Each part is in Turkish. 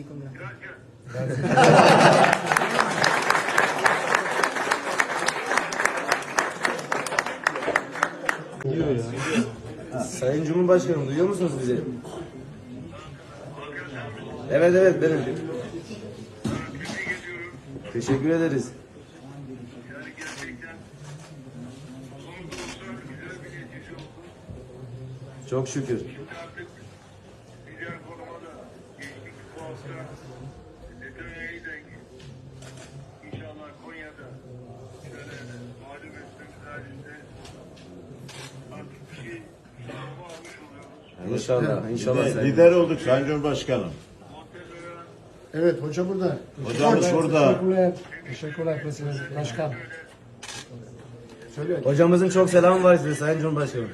Sí, con la- Sayın Cumhurbaşkanım duyuyor musunuz bizi? Evet evet benim. Teşekkür ederiz. Yani gerçekten son buluşlar güzel bir netice oldu. Çok şükür. Artık diğer konuma da da inşallah Konya'da şöyle malum etmemiz halinde artık bir şey sağlamı almış oluyoruz. İnşallah. İnşallah Lider, lider olduk Sayın Cumhurbaşkanım. Evet hoca burada. Hocamız burada. Teşekkürler. Teşekkürler Başkan. Söyle. Hocamızın çok selamı var size Sayın Cumhurbaşkanım.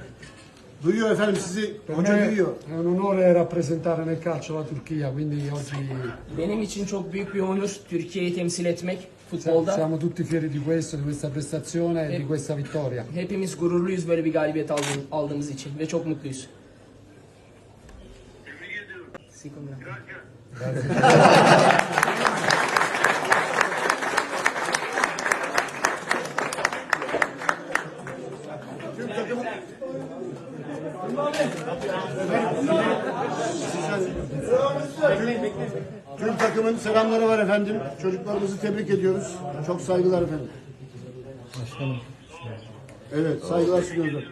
Duyuyor efendim sizi. Hoca duyuyor. È un onore rappresentare nel calcio la Turchia, quindi oggi Benim için çok büyük bir onur Türkiye'yi temsil etmek futbolda. siamo tutti fieri di questo, di questa prestazione e di questa vittoria. Hepimiz gururluyuz böyle bir galibiyet aldığım- aldığımız için ve çok mutluyuz. tebrik ediyorum. Gracias. Tüm takımın selamları var efendim. Çocuklarımızı tebrik ediyoruz. Çok saygılar efendim. Evet saygılar sunuyoruz.